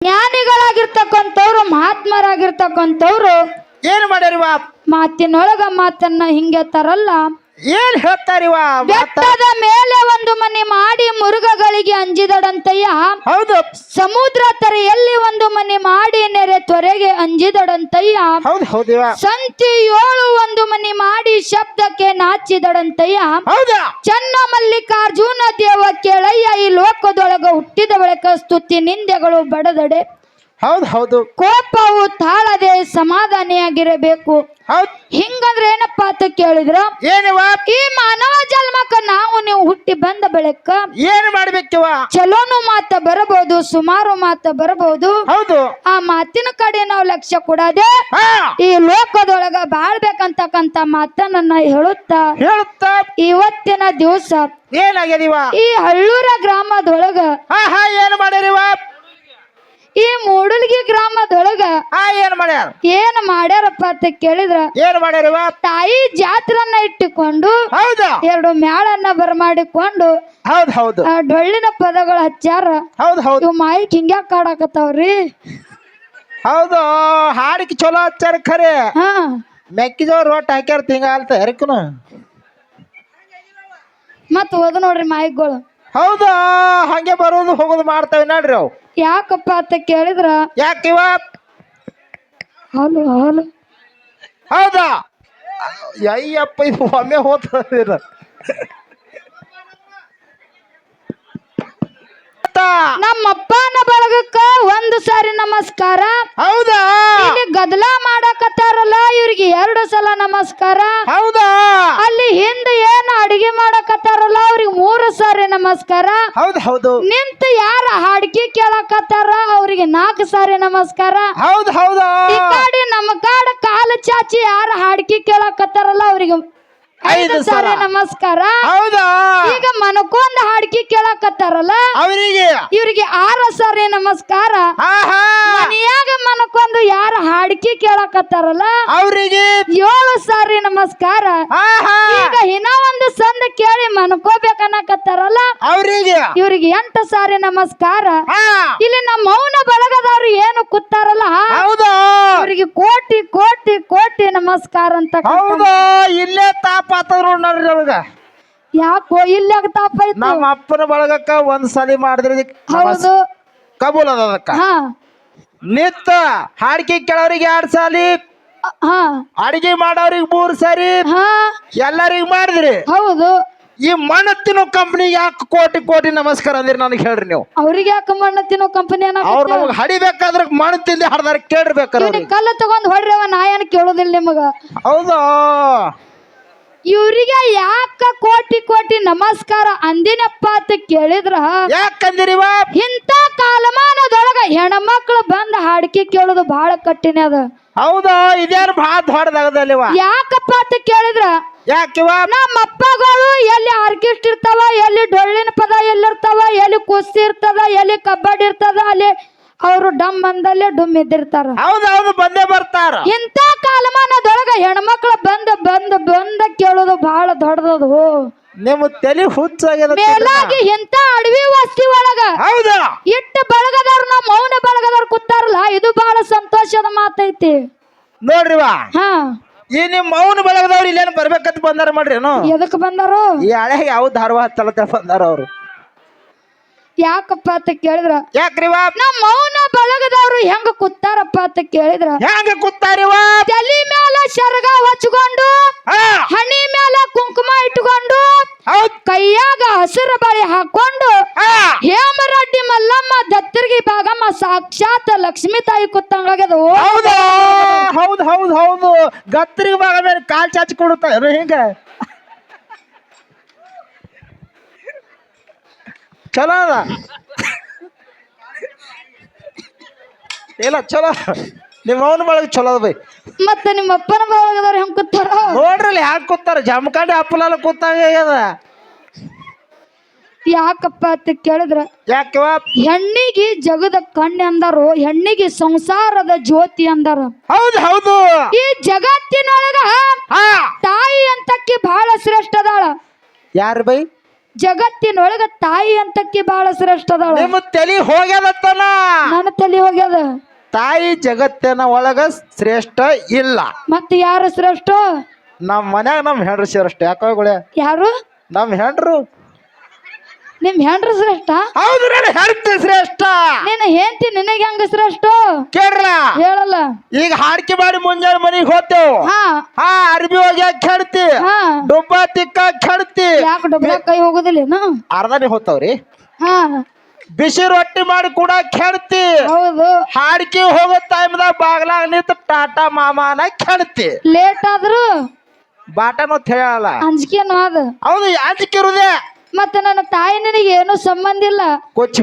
ಜ್ಞಾನಿಗಳಾಗಿರ್ತಕ್ಕಂಥವ್ರು ಮಹಾತ್ಮರಾಗಿರ್ತಕ್ಕಂಥವ್ರು ಏನ್ ಮಾಡ್ಯಾರಿವ ಮಾತಿನೊಳಗ ಮಾತನ್ನ ಹಿಂಗೆ ತರಲ್ಲ. ಏನ್ ಹೇಳ್ತಾರಿವ ಬೆಟ್ಟದ ಮೇಲೆ ಒಂದು ಮನೆ ಮಾಡಿ ಮುರುಘಗಳಿಗೆ ಅಂಜಿದಡಂತಯ್ಯ ಹೌದು. ಸಮುದ್ರ ತರೆಯಲ್ಲಿ ಒಂದು ಮನೆ ಮಾಡಿ ನೆರೆ ತ್ವರೆಗೆ ಅಂಜಿದಡಂತಯ್ಯ ಹೌದು ಹೌದಿವ ಸಂತಿ ಏಳು ಒಂದು ಮನೆ ಮಾಡಿ ಶಬ್ದಕ್ಕೆ ನಾಚಿದಡಂತಯ್ಯ ಹೌದಾ? ಚನ್ನ ಮಲ್ಲಿಕಾರ್ಜುನ ದೇವ ಕೇಳಯ್ಯ ಈ ಲೋಕದೊಳಗ ಹುಟ್ಟಿದ ಬಳಿಕ ಸ್ತುತಿ ನಿಂದೆಗಳು ಬಡದಡೆ. ಹೌದು ಹೌದು. ಕೋಪವು ತಾಳದೆ ಸಮಾಧಾನಿಯಾಗಿರಬೇಕು. ಹೌದು. ಹಿಂಗಂದ್ರೆ ಏನಪ್ಪಾ ಅಂತ ಕೇಳಿದ್ರ? ಏನಿವ? ಈ ಮಾನವ ಜನ್ಮಕ್ಕ ನಾವು ನೀವು ಹುಟ್ಟಿ ಬಂದ ಬಳಿಕ ಏನ್ ಮಾಡ್ಬೇಕಿವ? ಚಲೋನು ಮಾತ ಬರಬಹುದು ಸುಮಾರು ಮಾತ ಬರಬಹುದು. ಹೌದು. ಆ ಮಾತಿನ ಕಡೆ ನಾವು ಲಕ್ಷ್ಯ ಕೊಡದೆ ಹಾ. ಈ ಲೋಕದೊಳಗ ಬಾಳ್ಬೇಕಂತಕ್ಕಂತ ಮಾತನ್ನ ಹೇಳುತ್ತಾ ಹೇಳುತ್ತಾ. ಇವತ್ತಿನ ದಿವಸ ಏನಾಗ್ಯದಿವ? ಈ ಹಳ್ಳೂರ ಗ್ರಾಮದೊಳಗ ಹಾ ಹಾ ಏನ್ ಮಾಡ್ಯಾರಿವ ಈ ಮೂಡಲ್ಗಿ ಗ್ರಾಮದೊಳಗ ಆ ಏನ್ ಮಾಡ್ಯಾರ? ಏನ್ ಮಾಡ್ಯಾರಪ್ಪ ಅಂತ ಕೇಳಿದ್ರ ಏನ್ ಮಾಡ್ಯಾರ ತಾಯಿ ಜಾತ್ರನ್ನ ಇಟ್ಟುಕೊಂಡು ಹೌದಾ? ಎರಡು ಮ್ಯಾಳನ್ನ ಬರಮಾಡಿಕೊಂಡು ಹೌದ್ ಹೌದು. ಆ ಡೊಳ್ಳಿನ ಪದಗಳು ಹಚ್ಚಾರ ಹೌದ್ ಹೌದು. ಇವ್ ಮಾಯಿಕ್ ಹಿಂಗ್ಯಾಕ್ ಕಾಡಾಕತ್ತಾವ್ರಿ? ಹೌದು ಹಾಡಿಗೆ ಚಲೋ ಹಚ್ಚಾರ ಖರೆ. ಹಾ. ಮೆಕ್ಕಿಜೋಳ ರೊಟ್ಟಿ ಹಾಕ್ಯಾರ ತಿಂಗ ತಯಾರಿಕನು ಮತ್ ಓದು ನೋಡ್ರಿ ಮಾಯಿಕ್ಗಳು ಹೌದಾ ಹಂಗೆ ಬರೋದು ಹೋಗೋದು ಮಾಡ್ತಾವೆ ನೋಡ್ರಿ ಅವು. ಯಾಕಪ್ಪ ಅಂತ ಕೇಳಿದ್ರ? ಹಾಲು ಹಾಲು ಹೌದಾ. ಅಯ್ಯಪ್ಪ ಇದು ಒಮ್ಮೆ ಹೋಗ್ತದ ನಮ್ಮಪ್ಪ ಬಳಗಕ್ಕ ಒಂದು ಸಾರಿ ನಮಸ್ಕಾರ. ಹೌದಾ? ಇಲ್ಲಿ ಗದಲ ಮಾಡಕತ್ತಾರಲ್ಲ ಇವ್ರಿಗೆ ಎರಡು ಸಲ ನಮಸ್ಕಾರ. ಹೌದಾ? ಅಲ್ಲಿ ಹಿಂದೆ ಏನು ಅಡಿಗೆ ಮಾಡಕತ್ತಾರಲ್ಲ ಅವ್ರಿಗೆ ಮೂರು ಸಾರಿ ನಮಸ್ಕಾರ. ಹೌದು ಹೌದು. ನಿಂತ ಯಾರ ಹಾಡ್ಕಿ ಕೇಳಕತ್ತಾರ? ಅವ್ರಿಗೆ ನಾಲ್ಕು ಸಾರಿ ನಮಸ್ಕಾರ. ಹೌದು ಹೌದು? ಈ ಕಡೆ ನಮ್ಮ ಕಾಡ ಕಾಲು ಚಾಚಿ ಯಾರ ಹಾಡ್ಕಿ ಕೇಳಕತ್ತಾರಲ್ಲ ಅವ್ರಿಗೆ ಐದು ಸಾರಿ ನಮಸ್ಕಾರ. ಹೌದಾ? ಈಗ ಮನಕೊಂದು ಹಾಡ್ಕಿ ಕೇಳಕತ್ತಾರಲ್ಲ? ಅವರಿಗೆ? ಇವರಿಗೆ ಆರ ಸಾರಿ ನಮಸ್ಕಾರ. ಮನಿಯಾಗ ಮನಕೊಂದು ಯಾರ ಹಾಡ್ಕಿ ಕೇಳಕತ್ತಾರಲ್ಲ? ಅವರಿಗೆ? ಏಳು ಸಾರಿ ನಮಸ್ಕಾರ. ಈಗ ಇನ್ನ ಒಂದು ಸಂದ ಕೇಳಿ ಮನ್ಕೋಬೇಕನ್ನಕತ್ತಾರಲ್ಲ ಅವರಿಗೆ? ಇವರಿಗೆ ಎಂಟು ಸಾರಿ ನಮಸ್ಕಾರ. ಇಲ್ಲಿ ನಮ್ಮ ಮೌನ ಬಳಗದವ್ರು ಏನು ಕೂತಾರಲ್ಲ? ಹೌದಾ? ಅವ್ರಿಗೆ ಕೋಟಿ ಕೋಟಿ ಕೋಟಿ ನಮಸ್ಕಾರ ಅಂತ ಹೌದಾ? ಇಲ್ಲೇ ತಾಪ ನೋಡ್ರಿ ಅವಾಗ ಯಾಕೋ ಇಲ್ಲಿ ತಾಪ ಐತು ನಮ್ಮ ಅಪ್ಪನ ಬಳಗಕ್ಕ ಒಂದ್ ಸಲಿ ಮಾಡಿದ್ರೆ ಹೌದು. ಕಬೂಲ್ ಅದ ಅದಕ್ಕ. ಹಾ. ನಿತ್ತ ಹಾಡಿಗೆ ಕೇಳೋರಿಗೆ ಎರಡ್ ಸಾಲಿ. ಹಾ. ಅಡಿಗೆ ಮಾಡೋರಿಗೆ ಮೂರ್ ಸಾರಿ. ಹಾ. ಎಲ್ಲರಿಗೂ ಮಾಡಿದ್ರಿ. ಹೌದು. ಈ ಮಣ್ಣ ತಿನ್ನೋ ಕಂಪನಿ ಯಾಕೆ ಕೋಟಿ ಕೋಟಿ ನಮಸ್ಕಾರ ಅಂದ್ರಿ ನನಗೆ ಹೇಳ್ರಿ ನೀವು. ಅವ್ರಿಗೆ ಯಾಕೆ ಮಣ್ಣ ತಿನ್ನೋ ಕಂಪನಿ ಅವ್ರು ನಮಗೆ ಹಡಿಬೇಕಾದ್ರೆ ಮಣ್ಣ ತಿಂದು ಹಡ್ದಾರ ಕೇಳಿರ್ಬೇಕಾರ ಕಲ್ಲ ತಗೊಂಡ್ ಅವ ನಾ ಏನ್ ಕೇಳೋದಿಲ್ಲ ನಿಮಗ. ಹೌದು? ಇವ್ರಿಗೆ ಯಾಕ ಕೋಟಿ ಕೋಟಿ ನಮಸ್ಕಾರ ಅಂದಿನಪ್ಪ ಅಂತ ಕೇಳಿದ್ರ? ಯಾಕಂದಿರಿವ? ಇಂಥ ಕಾಲಮಾನದೊಳಗ ಹೆಣ್ಮಕ್ಳು ಬಂದ ಹಾಡಿಕೆ ಕೇಳೋದು ಬಹಳ ಕಠಿಣ ಅದ. ಹೌದು? ಇದೇನು ಬಹಳ ದೊಡ್ಡದಾಗದಲ್ಲಿವ? ಯಾಕಪ್ಪ ಅಂತ ಕೇಳಿದ್ರ? ಯಾಕಿವ? ನಮ್ಮ ಅಪ್ಪಗಳು ಎಲ್ಲಿ ಆರ್ಕೆಸ್ಟ್ ಇರ್ತಾವ ಎಲ್ಲಿ ಡೊಳ್ಳಿನ ಪದ ಎಲ್ಲಿರ್ತಾವ ಎಲ್ಲಿ ಕುಸ್ತಿ ಇರ್ತದ ಎಲ್ಲಿ ಕಬಡ್ಡಿ ಇರ್ತದ ಅಲ್ಲಿ ಅವರು ಡಮ್ ಬಂದಲ್ಲೇ ಡುಮ್ ಇದ್ದಿರ್ತಾರ ಹೌದು ಹೌದು ಬಂದೇ ಬರ್ತಾರ. ಇಂಥ ಕಾಲಮಾನದೊಳಗ ಹೆಣ್ಮಕ್ಳು ಬಂದ ಬಂದ ಬಂದ ಕೇಳೋದು ಬಹಳ ದೊಡ್ಡದದು ನಿಮ್ಮ ತಲೆ ಹುಚ್ಚಾಗ್ಯದ ಮೇಲಾಗಿ ಇಂಥ ಅಡವಿ ವಸ್ತಿ ಒಳಗ ಹೌದು. ಇಟ್ಟು ಬಳಗದವ್ರು ನಮ್ಮ ಮೌನ ಬಳಗದವ್ರು ಕೂತಾರಲ್ಲ ಇದು ಬಹಳ ಸಂತೋಷದ ಮಾತೈತಿ. ನೋಡ್ರಿವಾ ಹಾ. ಈ ನಿಮ್ ಮೌನ ಬಳಗದವ್ರು ಇಲ್ಲೇನು ಬರ್ಬೇಕಂತ ಬಂದಾರ ಮಾಡ್ರೇನು ಎದಕ್ ಬಂದಾರು? ಈ ಹಳೆ ಯಾವ ಧಾರವಾಡ ತಲತ ಬಂದಾರ ಅವ್ರು? ಯಾಕಪ್ಪ ಅಂತ ಕೇಳಿದ್ರ? ಯಾಕ್ರಿವ ನಮ್ಮ ಮೌನ ಬಳಗದವ್ರು ಹೆಂಗ ಕುತ್ತಾರಪ್ಪ ಅಂತ ಕೇಳಿದ್ರ? ಹೆಂಗ ಕುತ್ತಾರಿವಾ ತಲಿ ಮ್ಯಾಲ ಶರ್ಗ ಹಚ್ಕೊಂಡು ಹಣಿ ಮ್ಯಾಲ ಕುಂಕುಮ ಇಟ್ಕೊಂಡು ಕೈಯಾಗ ಹಸಿರು ಬಳಿ ಹಾಕೊಂಡು ಹೇಮರಡ್ಡಿ ಮಲ್ಲಮ್ಮ ದತ್ತರ್ಗಿ ಭಾಗಮ್ಮ ಸಾಕ್ಷಾತ್ ಲಕ್ಷ್ಮೀ ತಾಯಿ ಕೂತಂಗಾಗ್ಯದ ಹೌದು ಹೌದು ಹೌದು ಹೌದು. ಗತ್ತರಿಗೆ ಭಾಗ ಮೇಲೆ ಕಾಲ್ ಚಾಚಿ ಕೊಡುತ್ತಾರೆ ಹಿಂಗ? ಚಲೋ ಅದ. ಇಲ್ಲ ಚಲೋ. ನಿಮ್ಮ ಅವನ ಬಳಗ ಚಲೋ ಅದ ಬೈ. ಮತ್ತೆ ನಿಮ್ಮ ಅಪ್ಪನ ಬಳಗದವ್ರು ಹೆಂಗ್ ಕೂತಾರ? ನೋಡ್ರಲ್ಲಿ ಯಾಕೆ ಕೂತಾರ? ಜಮಖಂಡಿ ಅಪ್ಪಲಾಲ ಕೂತಾಗ ಅದ ಯಾಕಪ್ಪ ಅಂತ ಕೇಳಿದ್ರ? ಯಾಕವ ಹೆಣ್ಣಿಗೆ ಜಗದ ಕಣ್ಣು ಅಂದರು ಹೆಣ್ಣಿಗೆ ಸಂಸಾರದ ಜ್ಯೋತಿ ಅಂದರು. ಹೌದು ಹೌದು. ಈ ಜಗತ್ತಿನೊಳಗ ಹಾ. ತಾಯಿ ಅಂತಕ್ಕೆ ಬಹಳ ಶ್ರೇಷ್ಠ ಅದಾಳ. ಯಾರು ಬೈ? ಜಗತ್ತಿನೊಳಗ ತಾಯಿ ಅಂತಕ್ಕೆ ಬಹಳ ಶ್ರೇಷ್ಠ ಅದಾಳ ನಿಮ್ಮ ತಲಿ ಹೋಗ್ಯದತ್ತನ ನನ್ನ ತಲೆ ಹೋಗ್ಯದ. ತಾಯಿ ಜಗತ್ತಿನ ಒಳಗ ಶ್ರೇಷ್ಠ ಇಲ್ಲ. ಮತ್ತೆ ಯಾರು ಶ್ರೇಷ್ಠ? ನಮ್ಮ ಮನ್ಯಾಗ ನಮ್ಮ ಹೆಂಡ್ರು ಶ್ರೇಷ್ಠ. ಯಾಕೋ ಗುಳೆ? ಯಾರು? ನಮ್ಮ ಹೆಂಡ್ರು ನಿಮ್ ಹೆಂಡ್ರ ಶ್ರೇಷ್ಠ? ಹೌದು ನನ್ನ ಹೆಂಡ್ತಿ ಶ್ರೇಷ್ಠ. ನಿನ್ನ ಹೆಂಡತಿ ನಿನಗೆ ಹೆಂಗ ಶ್ರೇಷ್ಠ? ಕೇಳ್ರಲ್ಲ? ಹೇಳಲ್ಲ. ಈಗ ಹಾಡ್ಕಿ ಮಾಡಿ ಮುಂಜಾನೆ ಮನಿಗೆ ಹೋಗ್ತೇವ್. ಹಾ. ಹಾ ಅರ್ಬಿ ಹೋಗಿ ಕೆಡ್ತಿ? ಹಾ. ಡುಬ್ಬ ತಿಕ್ಕ ಕೆಡ್ತಿ? ಯಾಕೆ ಡೊಬ್ಲ ಕೈ ಹೋಗುದಿಲ್ಲೇನು ಅರ್ಧನೇ ಹೋಗ್ತಾವ್ರಿ. ಹಾ. ಬಿಸಿ ರೊಟ್ಟಿ ಮಾಡಿ ಕೂಡ ಕೆಡ್ತಿ. ಹೌದು. ಹಾಡ್ಕಿ ಹೋಗೋ ಟೈಮ್ದಾಗ ಬಾಗ್ಲಾಗ ನಿಂತು ಟಾಟಾ ಮಾಮಾನ ಕೆಡ್ತಿ. ಲೇಟ್ ಆದ್ರು ಬಾಟನೋ ಹೇಳಲ್ಲ. ಅಂಜಿಕೆನೋ ಅದು. ಹೌದು ಅಂಜಿಕಿರುದೇ ಮತ್ತೆ ನನ್ನ ತಾಯಿ ನನಗೆ ಏನು ಸಂಬಂಧ ಇಲ್ಲ? ಕೊಚ್ಚ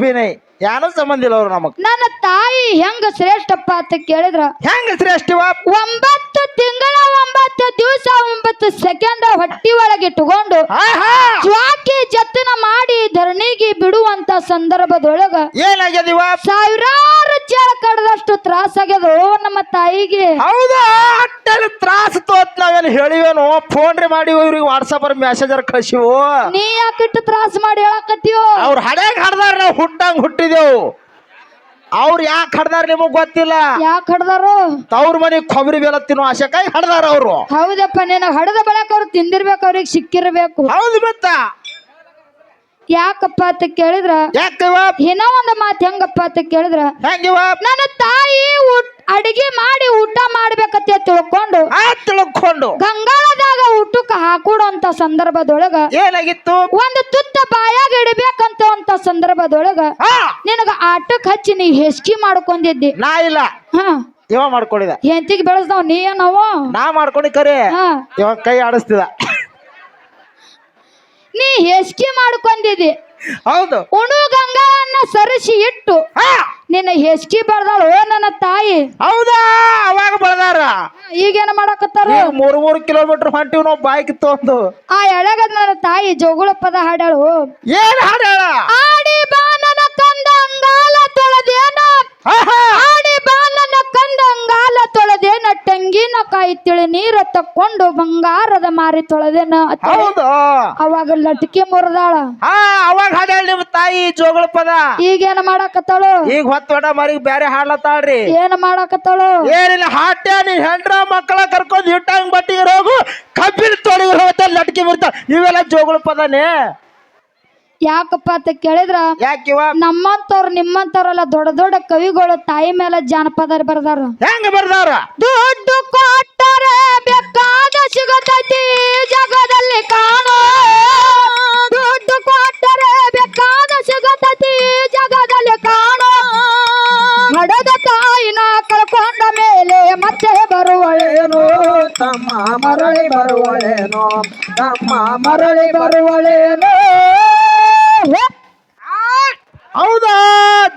ಯಾರು ಸಂಬಂಧ ಇಲ್ಲ ಅವ್ರು ನಮಗ್. ನನ್ನ ತಾಯಿ ಹೆಂಗ ಶ್ರೇಷ್ಠಪ್ಪ ಅಂತ ಕೇಳಿದ್ರ? ಹೆಂಗ ಶ್ರೇಷ್ಠವ? ಒಂಬತ್ತು ತಿಂಗಳ ಒಂಬತ್ತು ದಿವಸ ಒಂಬತ್ತು ಸೆಕೆಂಡ್ ಹೊಟ್ಟಿ ಒಳಗೆ ಇಟ್ಟುಕೊಂಡು ಆಹಾ ಜ್ವಾಕಿ ಜತನ ಮಾಡಿ ಧರಣಿಗೆ ಬಿಡುವಂತ ಸಂದರ್ಭದೊಳಗ ಏನಾಗ್ಯದಿವ ಸಾವಿರಾರು ಚೇಳ ಕಡದಷ್ಟು ತ್ರಾಸ ಆಗ್ಯದ ನಮ್ಮ ತಾಯಿಗೆ? ಹೌದಾ? ಅಟ್ಟಲ್ಲಿ ತ್ರಾಸ ತೋತ್ ನಾವೇನು ಹೇಳಿವೇನು? ಫೋನ್ ರೀ ಮಾಡಿ ಇವ್ರಿಗೆ ವಾಟ್ಸಪ್ ಮೆಸೇಜರ್ ಕಳಿಸಿವು? ನೀ ಯಾಕಿಟ್ಟು ತ್ರಾಸ ಮಾಡಿ ಹೇಳಕತ್ತೀವೋ ಅವ್ರ ಹಡೆಗೆ ಹಡ್ದಾರ ನಾವು ಹುಟ್ಟಂಗ್ ಹುಟ್ಟಿದೆವು. ಅವ್ರು ಯಾಕೆ ಹಡ್ದಾರ ನಿಮಗ್ ಗೊತ್ತಿಲ್ಲ? ಯಾಕೆ ಹಡ್ದಾರು? ತವ್ರ ಮನೆ ಕೊಬ್ಬರಿ ಬೆಲ್ಲ ತಿನ್ನೋ ಆಶೆಕಾಯಿ ಹಡ್ದಾರ ಅವರು. ಹೌದಪ್ಪ ನೀನ ಹಡದ ಬಳಕ ಅವ್ರು ತಿಂದಿರ್ಬೇಕು ಅವ್ರಿಗೆ ಸಿಕ್ಕಿರ್ಬೇಕು. ಹೌದು ಮತ್ತ. ಯಾಕಪ್ಪ ಅಂತ ಕೇಳಿದ್ರ? ಏನೋ ಒಂದು ಮಾತು ಹೆಂಗಪ್ಪ ಅಂತ ಕೇಳಿದ್ರ? ನನ್ನ ತಾಯಿ ಊಟ ಅಡಿಗೆ ಮಾಡಿ ಊಟ ಮಾಡ್ಬೇಕಂತ ತಿಳ್ಕೊಂಡು ಆ ತಿಳ್ಕೊಂಡು. ಗಂಗಾಳದಾಗ ಊಟಕ್ಕೆ ಹಾಕೂಡಂತ ಸಂದರ್ಭದೊಳಗ ಏನಾಗಿತ್ತು? ಒಂದು ತುತ್ತ ಬಾಯಾಗ ಇಡಬೇಕಂತ ಅಂತ ಸಂದರ್ಭದೊಳಗ ಹಾ ನಿನಗ ಆಟಕ್ ಹಚ್ಚಿ ನೀ ಹೆಸ್ಕಿ ಮಾಡ್ಕೊಂಡಿದ್ದಿ. ನಾ ಇಲ್ಲ. ಹಾ. ಇವ ಮಾಡ್ಕೊಂಡಿದ ಹೆಂತಿಗೆ ಬೆಳೆಸ್ದವ್ ನೀ ಏನವ? ನಾ ಮಾಡ್ಕೊಂಡಿ ಕರೆ. ಹಾ. ಇವ ಕೈ ಆಡಿಸ್ತಿದ. ನೀ ಹೆಸ್ಕಿ ಮಾಡ್ಕೊಂಡಿದಿ ಹೌದು. ಉಣು ಗಂಗಾವನ್ನ ಸರಿಸಿ ಇಟ್ಟು ಹಾ. ನಿನ್ನ ಹೆಸ್ಕಿ ಓ ನನ್ನ ತಾಯಿ. ಹೌದಾ? ಅವಾಗ ಬೆಳೆದಾರ. ಈಗೇನ ಮಾಡಕತ್ತಾರ? ಈಗ ಮೂರ್ ಮೂರ್ ಕಿಲೋಮೀಟರ್ ಹೊಂಟಿವ್ ನಾವು ಬೈಕ್ ತೊಂದು. ಆ ಎಳೆಗದ ನನ್ನ ತಾಯಿ ಜೋಗುಳ ಪದ ಹಾಡಾಳು ಏನ್ ಹಾಡ್ಯಾಳ? ಆಡಿ ಬಾ ನನ್ನ ಕಂದ ಅಂಗಾಲ ತೊಳೆದೇನ ಆಡಿ ಅಂಗಾಲ ತೊಳೆದೇನ ತೆಂಗಿನ ಕಾಯಿ ತಿಳಿ ನೀರ ತಕ್ಕೊಂಡು ಬಂಗಾರದ ಮಾರಿ ತೊಳೆದೇನ ಹೌದು. ಅವಾಗ ಲಟ್ಕಿ ಮುರಿದಾಳ. ಹಾ ಅವಾಗ ಹಾಡ್ಯಾಳ ನಿಮ್ ತಾಯಿ ಜೋಗಳ ಪದ. ಈಗೇನ ಮಾಡಾಕತ್ತಾಳು? ಈಗ ಹೊತ್ತೊಡ ಮರಿಗೆ ಬ್ಯಾರೆ ಹಾಡ್ಲತ್ತಾಳ್ರಿ. ಏನ್ ಮಾಡಾಕತ್ತಾಳು? ಏನಿಲ್ಲ ಹಾಟ್ಯ ನೀ ಹೆಂಡ್ರ ಮಕ್ಕಳ ಕರ್ಕೊಂಡು ಇಟ್ಟಂಗ್ ಬಟ್ಟಿಗೆ ಹೋಗು ಕಬ್ಬಿನ ತೊಡಿಗೆ ಹೋಗ್ತಾ ಲಟ್ಕಿ ಮುರಿತಾಳ. ಇವೆಲ್ಲ ಜೋಗಳ ಪದನೇ. ಯಾಕಪ್ಪ ಅಂತ ಕೇಳಿದ್ರ ಯಾಕಿವ ನಮ್ಮಂತವ್ರು ನಿಮ್ಮಂತವ್ರೆಲ್ಲ ದೊಡ್ಡ ದೊಡ್ಡ ಕವಿಗಳು ತಾಯಿ ಮೇಲೆ ಜಾನಪದ ಬರ್ದಾರ. ಹೆಂಗ ಬರ್ದಾರ? ದುಡ್ಡು ಕೊಟ್ಟರೆ ಬೇಕಾದ ಸಿಗತೈತಿ ಜಗದಲ್ಲಿ ಕಾಣೋ. ದುಡ್ಡು ಕೊಟ್ಟರೆ ಬೇಕಾದ ಸಿಗತೈತಿ ಜಗದಲ್ಲಿ ಕಾಣೋ. ನಡೆದ ತಾಯಿನ ಕಳ್ಕೊಂಡ ಮೇಲೆ ಮತ್ತೆ ಬರುವಳೇನು. ತಮ್ಮ ಮರಳಿ ಬರುವಳೇನು. ತಮ್ಮ ಮರಳಿ ಬರುವಳೇನು. ಹೌದಾ?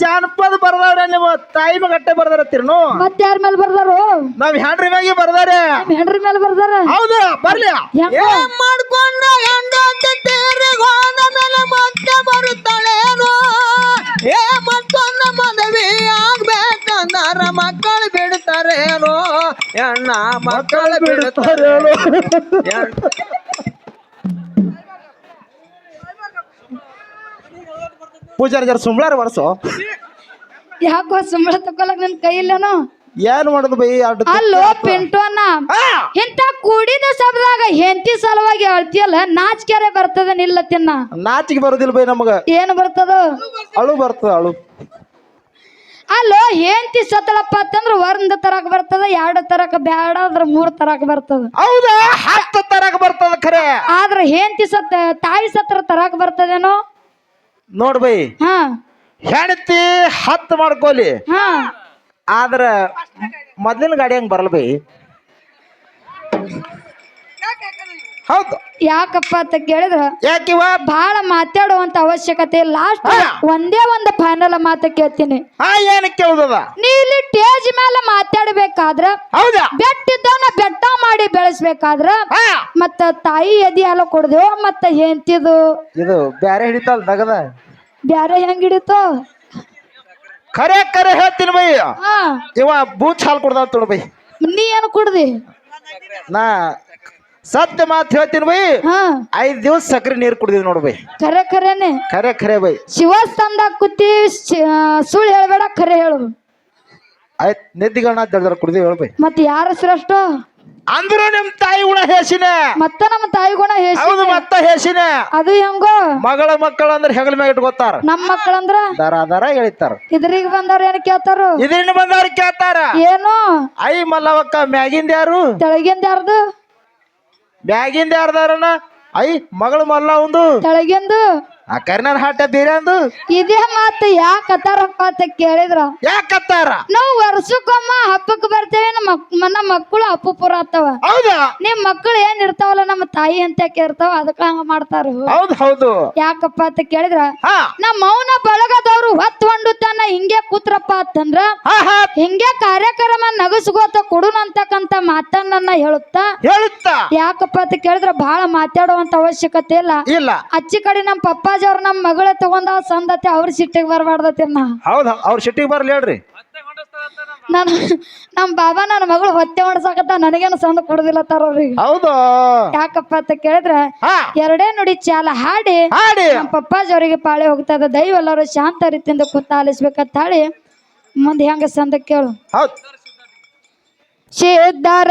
ಜಾನಪದ ಬರ್ದಾರ ನಿಮ್ಮ ತಾಯಿ ಮಗಟ್ಟೆ ಬರ್ದಾರತ್ತಿರ್ನು ಮತ್ತೆ ಯಾರ ಮೇಲೆ ಬರ್ದಾರು? ನಾವ್ ಹೆಂಡ್ರಿ ಮ್ಯಾಗೆ ಬರ್ದಾರೆ. ಹೆಂಡ್ರಿ ಮೇಲೆ ಬರ್ದಾರ. ಹೌದು? ಬರ್ಲಿ. ಹೆಂಗ? ಮಾಡ್ಕೊಂಡ ತೀರಿಗೆ ಹೋದ ಮೇಲೆ ಮತ್ತೆ ಬರುತ್ತಾಳೇನು ಏ ಮತ್ತೊಂದ ಮದುವೆ ಆಗ್ಬೇಕಂದಾರ ಮಕ್ಕಳು ಬಿಡ್ತಾರೇನು. ಹೆಣ್ಣ ಮಕ್ಕಳು ಬಿಡ್ತಾರೇನು. ಪೂಜಾರಿ ಜರ ಸುಮ್ಳಾರ ವರ್ಷು ಯಾಕೋ ಸುಮ್ಳ ತಕೊಳಕ್ ನನ್ ಕೈ ಇಲ್ಲನು? ಏನ್ ಮಾಡುದು ಬೈ ಅಡ್ಡ ಅಲ್ಲೋ ಪಿಂಟೋನ ಇಂಥ ಕೂಡಿದ ಶಬ್ದಾಗ ಹೆಂಡತಿ ಸಲುವಾಗಿ ಅಳ್ತಿಯಲ್ಲ ನಾಚಿಕೆರೆ ಬರ್ತದ ನಿಲ್ಲ ತಿನ್ನ ನಾಚಿಗೆ ಬರೋದಿಲ್ಲ ಬೈ ನಮಗ. ಏನು ಬರ್ತದ? ಅಳು ಬರ್ತದ ಅಳು. ಅಲ್ಲೋ ಹೆಂಡತಿ ಸತ್ತಳಪ್ಪ ಅಂತಂದ್ರ ಒಂದ್ ತರಕ್ ಬರ್ತದ ಎರಡು ತರಕ ಬ್ಯಾಡ ಅಂದ್ರ ಮೂರ್ ತರಕ ಬರ್ತದ. ಹೌದಾ? ಹತ್ತು ತರಕ ಬರ್ತದ ಖರೆ. ಆದ್ರ ಹೆಂಡತಿ ಸತ್ತ ತಾಯಿ ಸತ್ರ ತರಕ ಬರ್ತದೇನೋ? ನೋಡ್ ಬೈ. ಹಾ. ಹೆಂಡತಿ ಹತ್ತು ಮಾಡ್ಕೋಲಿ. ಹಾ. ಆದ್ರ ಮೊದ್ಲಿನ ಗಾಡಿ ಹಂಗ ಬರಲ್ಲ ಬೈ? ಹೌದು. ಯಾಕಪ್ಪ ಅಂತ ಕೇಳಿದ್ರ? ಯಾಕಿವ ಬಹಳ ಮಾತಾಡುವಂತ ಅವಶ್ಯಕತೆ ಲಾಸ್ಟ್ ಒಂದೇ ಒಂದು ಫೈನಲ್ ಮಾತು ಕೇಳ್ತೀನಿ. ಹಾ ಏನ್ ಕೇಳ್ದದ? ನೀ ಇಲ್ಲಿ ಸ್ಟೇಜ್ ಮೇಲೆ ಮಾತಾಡ್ಬೇಕಾದ್ರ ಹೌದಾ? ಬೆಟ್ಟಿದ್ದವನ್ನ ಬೆಟ್ಟ ಮಾಡಿ ಬೆಳೆಸ್ಬೇಕಾದ್ರ ಮತ್ತ ತಾಯಿ ಎದಿ ಹಾಲು ಕೊಡ್ದು ಮತ್ತ ಹೆಂತಿದು ಇದು ಬ್ಯಾರೆ ಹಿಡಿತಲ್ ತಗದ ಬ್ಯಾರೆ ಹೆಂಗ್ ಹಿಡಿತು? ಖರೆ ಖರೆ ಹೇಳ್ತೀನಿ ಬೈ. ಹಾ. ಇವ ಬೂಚ್ ಹಾಲು ಕೊಡ್ದ ಬೈ. ನೀ ಏನು ಕುಡ್ದಿ? ನಾ ಸತ್ಯ ಮಾತು ಹೇಳ್ತೀನಿ ಬೈ. ಹಾ. ಐದ್ ದಿವಸ ಸಕ್ರೆ ನೀರು ಕುಡಿದ್ವಿ ನೋಡು ಬೈ. ಖರೆ ಖರೇನೆ. ಖರೆ ಖರೆ ಬೈ. ಶಿವಸ್ಥಾನದಾಗ ಕೂತಿ ಶಿ- ಸುಳ್ಳು ಹೇಳ್ಬೇಡ ಖರೆ ಹೇಳು. ಆಯ್ತ್ ನಿದ್ದಿಗಳನ್ನ ದಡ್ದರ ಹೇಳು ಹೇಳ್ಬೈ ಮತ್ತೆ ಯಾರ ಶ್ರೇಷ್ಠ ಅಂದ್ರು ನಿಮ್ ತಾಯಿ ಗುಣ ಹೇಸಿನೆ. ಮತ್ತೆ ನಮ್ಮ ತಾಯಿ ಗುಣ ಹೇಸಿ ಹೌದು ಮತ್ತ ಹೇಸಿನ. ಅದು ಹೆಂಗೋ? ಮಗಳ ಮಕ್ಕಳು ಅಂದ್ರೆ ಹೆಗಲ ಮ್ಯಾಗ ಇಟ್ಕೋತಾರ. ನಮ್ಮ ಮಕ್ಕಳಂದ್ರ ದರ ದರ ಹೇಳಿತಾರ ಇದ್ರಿಗೆ ಬಂದವ್ರ ಏನ್ ಕೇಳ್ತಾರು? ಇದರಿಂದ ಬಂದವ್ರು ಕೇಳ್ತಾರ. ಏನು? ಐ ಮಲ್ಲವಕ್ಕ ಮ್ಯಾಗಿಂದ ಯಾರು? ತೆಳಗಿಂದ ಯಾರ್ದು? ಮ್ಯಾಗಿಂದ ಯಾರ್ದಾರನ? ಐ ಮಗಳು ಮಲ್ಲ ಒಂದು ತೆಳಗಿಂದು ಆ ಹಾಟ ಬೇರೆ ಅಂದು ಇದೇ ಮಾತು ಯಾಕತ್ತಾರಪ್ಪ ಅಂತ ಕೇಳಿದ್ರ. ಯಾಕತ್ತಾರ? ನಾವು ವರ್ಷಕ್ಕೊಮ್ಮ ಹಬ್ಬಕ್ಕೆ ಬರ್ತೇವೆ ನಮ್ಮ ನಮ್ಮ ಮಕ್ಕಳು ಅಪ್ಪುಪುರ ಆಗ್ತಾವ ಹೌದಾ? ನಿಮ್ ಮಕ್ಕಳು ಏನ್ ಇರ್ತಾವಲ್ಲ ನಮ್ಮ ತಾಯಿ ಅಂತ ಇರ್ತಾವ ಅದಕ್ಕ ಹಂಗ ಮಾಡ್ತಾರ. ಹೌದು ಹೌದು. ಯಾಕಪ್ಪ ಅಂತ ಕೇಳಿದ್ರ? ಹಾ. ನಮ್ಮ ಮೌನ ಬಳಗದವ್ರು ಹೊತ್ಕೊಂಡು ತನ್ನ ಹಿಂಗೆ ಕೂತ್ರಪ್ಪ ಅಂತಂದ್ರ ಹಾ ಹಾ. ಹಿಂಗೆ ಕಾರ್ಯಕ್ರಮ ನಗಸ್ಗೋತ ಕೊಡುನು ಅಂತಕ್ಕಂತ ಮಾತನ್ನ ಹೇಳುತ್ತಾ? ಹೇಳುತ್ತಾ? ಯಾಕಪ್ಪ ಅಂತ ಕೇಳಿದ್ರ ಬಹಳ ಮಾತಾಡುವಂತ ಅವಶ್ಯಕತೆ ಇಲ್ಲ. ಇಲ್ಲ. ಅಚ್ಚಿ ಕಡೆ ನಮ್ಮ ಪಪ್ಪಾಜಿಯವ್ರು ನಮ್ಮ ಮಗಳ ತಗೊಂಡ ಸಂದತಿ ಅವ್ರ ಸಿಟ್ಟಿಗೆ ಬರಬಾರ್ದತಿ ನಾ ಹೌದು ಅವ್ರ ಸಿಟ್ಟಿಗೆ ಬರ್ಲಿ ಹೇಳ್ರಿ. ನಾನು ನಮ್ಮ ಬಾಬಾ ನನ್ನ ಮಗಳು ಹೊತ್ತೆ ಹೊಡ್ಸಾಕತ್ತ ನನಗೇನು ಸಂದ ಕೊಡುದಿಲ್ಲ ಅವ್ರಿಗೆ. ಹೌದು? ಯಾಕಪ್ಪ ಅಂತ ಕೇಳಿದ್ರೆ ಹಾ. ಎರಡೇ ನುಡಿ ಚಾಲ ಹಾಡಿ ಹಾಡಿ. ನಮ್ಮ ಪಪ್ಪಾಜಿ ಅವರಿಗೆ ಪಾಳೆ ಹೋಗ್ತಾ ಇದ್ದ ದೈವ ಎಲ್ಲರೂ ಶಾಂತ ರೀತಿಯಿಂದ ಕೂತ ಆಲಿಸ್ಬೇಕಂತ ಹೇಳಿ ಮುಂದೆ ಹೆಂಗ ಸಂದ ಕೇಳು. ಹೌದು. ಸಿದ್ಧರ